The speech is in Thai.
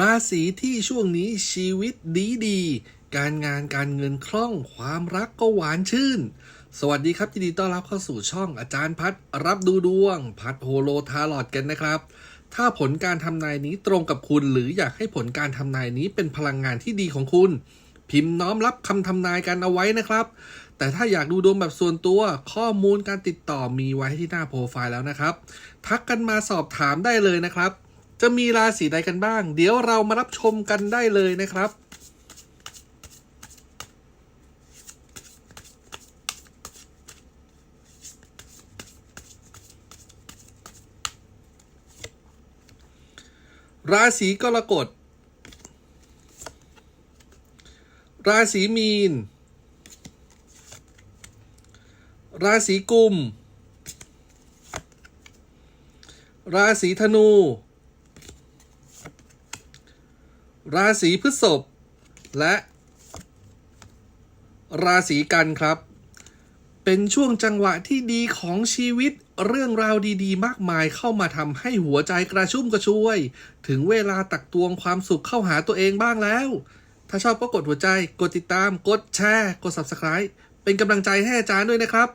ราศีที่ช่วงนี้ชีวิตดีดีการงานการเงินคล่องความรักก็หวานชื่น สวัสดีครับยินดีต้อนรับเข้าสู่ช่องอาจารย์พัดรับดูดวง พัดโฮโลทาลอดกันนะครับ ถ้าผลการทำนายนี้ตรงกับคุณ หรืออยากให้ผลการทำนายนี้เป็นพลังงานที่ดีของคุณ พิมพ์น้อมรับคำทำนายกันเอาไว้นะครับ แต่ถ้าอยากดูดวงแบบส่วนตัว ข้อมูลการติดต่อมีไว้ที่หน้าโปรไฟล์แล้วนะครับ ทักกันมาสอบถามได้เลยนะครับ จะมีราศีใดกันบ้าง เดี๋ยวเรามารับชมกันได้เลยนะครับ ราศีกรกฎ ราศีมีน ราศีกุม ราศีธนู ราศีพฤษภและ ราศีกันครับ เป็นช่วงจังหวะที่ดีของชีวิตเรื่องราวดีๆ มากมายเข้ามาทำให้หัวใจกระชุ่มกระชวย ถึงเวลาตักตวงความสุขเข้าหาตัวเองบ้างแล้ว ถ้าชอบก็กดหัวใจ กดติดตาม กดแชร์ กด Subscribe เป็นกำลังใจให้อาจารย์ด้วยนะครับ